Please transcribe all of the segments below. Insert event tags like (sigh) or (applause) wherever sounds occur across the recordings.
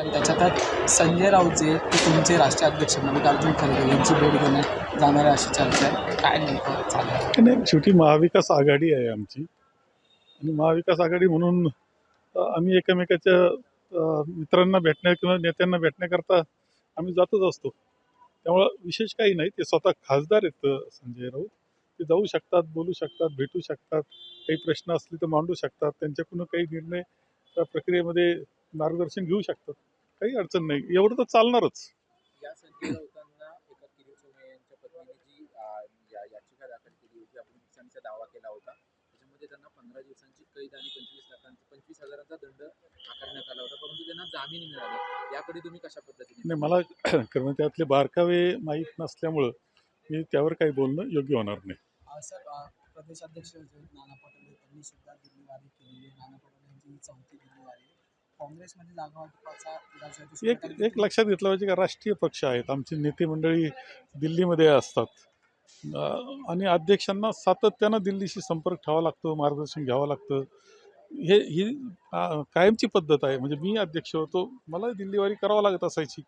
आणि त्याच्यात संजय राऊत जे ते तुमचे राष्ट्रीय अध्यक्ष मल्लिकार्जुन खरगे यांची भेट घेण्यात जाणार आहे अशी चर्चा आहे. काय नेमकं चाललं नाही शेवटी महाविकास आघाडी आहे आमची. आणि महाविकास आघाडी म्हणून आम्ही एकमेकाच्या मित्रांना भेटण्या किंवा नेत्यांना भेटण्याकरता आम्ही जातच असतो. त्यामुळं विशेष काही नाही. ते स्वतः खासदार आहेत संजय राऊत. ते जाऊ शकतात बोलू शकतात भेटू शकतात. काही प्रश्न असले तर मांडू शकतात. त्यांच्याकडून काही निर्णय त्या प्रक्रियेमध्ये मार्गदर्शन घेऊ शकतात. काही अडचण नाही. एवढं तर चालणारच. या राऊतांना एका किरीट सोमय्या यांच्या पत्नीने जी अं, या- याचिका दाखल केली होती आपण नुकसानीचा दावा केला होता. त्याच्यामध्ये त्यांना पंधरा दिवसांची कैद आणि पंचवीस लाखांचा पंचवीस हजारांचा दंड आकारण्यात आला होता परंतु त्यांना जामीन मिळाले. याकडे तुम्ही कशा पद्धतीने नाही मला (clears throat) कारण त्यातले बारकावे माहीत नसल्यामुळं मी त्यावर काही बोलणं योग्य होणार नाही. सर प्रदेशाध्यक्ष नाना पटोले त्यांनी सुद्धा दिल्ली वारी केलेली आहे. नाना पटोले यांची ही चौथी आहे. काँग्रेसमध्ये जागा वाटपाचा एक एक लक्षात घेतलं पाहिजे का राष्ट्रीय पक्ष आहेत. आमची नेते मंडळी दिल्लीमध्ये असतात. आणि अध्यक्षांना सातत्यानं दिल्लीशी संपर्क ठेवावा लागतो मार्गदर्शन घ्यावं लागतं. हे ही कायमची पद्धत आहे. म्हणजे मी अध्यक्ष होतो मला दिल्लीवारी करावं लागत असायची.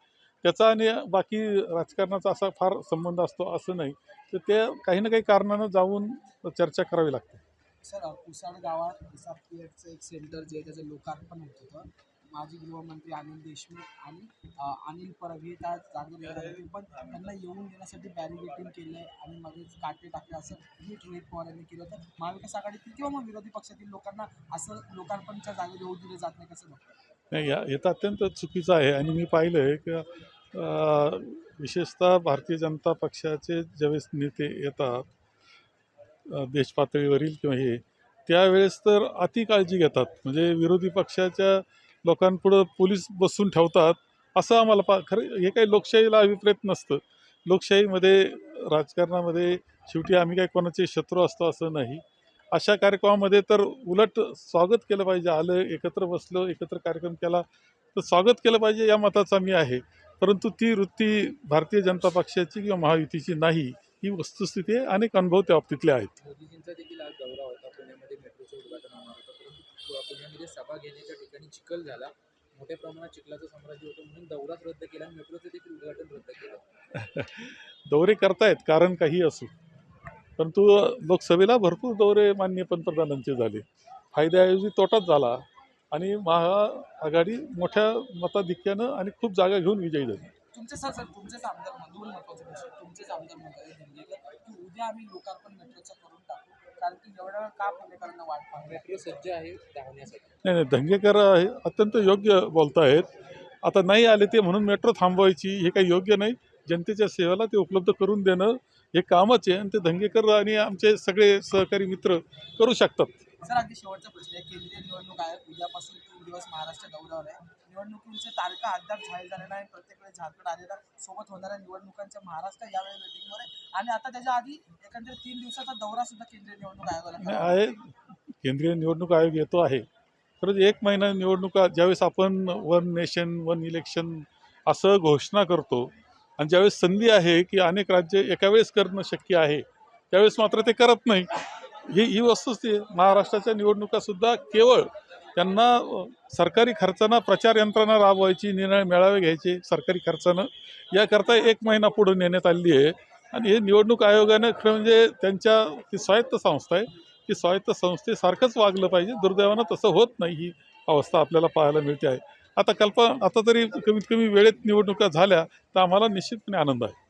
त्याचा आणि बाकी राजकारणाचा असा फार संबंध असतो असं नाही. तर ते काही ना काही कारणानं जाऊन चर्चा करावी लागते. सर कुसाड गावात एस एक सेंटर जे आहे त्याचं लोकार्पण होत होतं. माजी गृहमंत्री अनिल देशमुख आणि अनिल परब हे त्या जागेवर पण त्यांना येऊन देण्यासाठी बॅरिगेटिंग केलं आहे आणि मध्येच काटे टाकले. असं नीट रोहित पवार यांनी केलं होतं. महाविकास आघाडीतील किंवा मग विरोधी पक्षातील लोकांना असं लोकार्पणच्या जागेवर येऊ दिले जात नाही कसं नाही या हे तर अत्यंत चुकीचं आहे. आणि मी पाहिलं आहे की विशेषतः भारतीय जनता पक्षाचे ज्यावेळेस नेते येतात देशपातळीवरील किंवा हे त्यावेळेस तर अति काळजी घेतात. म्हणजे विरोधी पक्षाच्या लोकांपुढं पोलीस बसून ठेवतात असं आम्हाला पा खरं हे काही लोकशाहीला अभिप्रेत नसतं. लोकशाहीमध्ये राजकारणामध्ये शेवटी आम्ही काही कोणाचे शत्रू असतो असं नाही. अशा कार्यक्रमामध्ये तर उलट स्वागत केलं पाहिजे आलं एकत्र बसलं एकत्र कार्यक्रम केला तर स्वागत केलं पाहिजे या मताचा मी आहे. परंतु ती वृत्ती भारतीय जनता पक्षाची किंवा महायुतीची नाही. ही वस्तुस्थिती आहे अनेक अनुभव त्या बाबतीतले आहेत. मोदीजींचा देखील आज दौरा होता. पुण्यामध्ये मेट्रोचं उद्घाटन होणार होतं. परंतु पु- पुण्यामध्ये सभा घेण्याच्या ठिकाणी चिखल झाला. मोठ्या प्रमाणात चिखलाचं साम्राज्य होतं म्हणून दौराच रद्द केला. आणि मेट्रोचं देखील उद्घाटन रद्द केलं. (laughs) दौरे करतायत कारण काही असो. परंतु लोकसभेला भरपूर दौरे माननीय पंतप्रधानांचे झाले. फायद्याऐवजी तोटाच झाला. आणि महाआघाडी मोठ्या मताधिक्यानं आणि खूप जागा घेऊन विजयी झाली. तुमचे सर सर तुमचेच आमदार म्हणून दोन महत्त्वाचे प्रश्न. तुमचेच आमदार म्हणतात धंगेकर की उद्या आम्ही लोकार्पण मेट्रोचं करून टाकू. कारण की एवढा वेळ का पुणेकरांना वाट पाहतो मेट्रो सज्ज आहे धावण्यासाठी. नाही नाही दंगेकर हे अत्यंत योग्य बोलतायत आता नाही आले ते म्हणून मेट्रो थांबवायची हे काही योग्य नाही. जनतेच्या सेवेला ते उपलब्ध करून देणं हे कामच आहे. आणि ते दंगेकर आणि आमचे सगळे सहकारी मित्र करू शकतात. सर अगदी शेवटचा प्रश्न आहे. केंद्रीय निवडणूक आयोग उद्यापासून दिवस महाराष्ट्र दौऱ्यावर आहे. निवडणुकींचे तारखा अद्याप जाहीर झाले नाही. प्रत्येक वेळेस झारखंड आलेला सोबत होणाऱ्या निवडणुकांच्या महाराष्ट्र यावेळी वेटिंगवर आहे. आणि आता त्याच्या आधी एकंदरीत तीन दिवसाचा दौरा सुद्धा केंद्रीय निवडणूक आयोगाला आहे. केंद्रीय निवडणूक आयोग येतो आहे. खरंच एक महिना निवडणुका ज्यावेळेस आपण वन नेशन वन इलेक्शन असं घोषणा करतो आणि ज्यावेळेस संधी आहे की अनेक राज्य एका वेळेस करणं शक्य आहे त्यावेळेस मात्र ते करत नाही. ही ही वस्तुस्थिती आहे महाराष्ट्राच्या निवडणुकासुद्धा केवळ त्यांना सरकारी खर्चानं प्रचार यंत्रणा राबवायची निर्णय मेळावे घ्यायचे सरकारी खर्चानं. याकरता एक महिना पुढे नेण्यात आलेली आहे. आणि हे निवडणूक आयोगानं खरं म्हणजे त्यांच्या ती स्वायत्त संस्था आहे. ती स्वायत्त संस्थेसारखंच वागलं पाहिजे. दुर्दैवानं तसं होत नाही ही अवस्था आपल्याला पाहायला मिळते आहे. आता कल्पना आता तरी कमीत कमी वेळेत निवडणुका झाल्या तर आम्हाला निश्चितपणे आनंद आहे.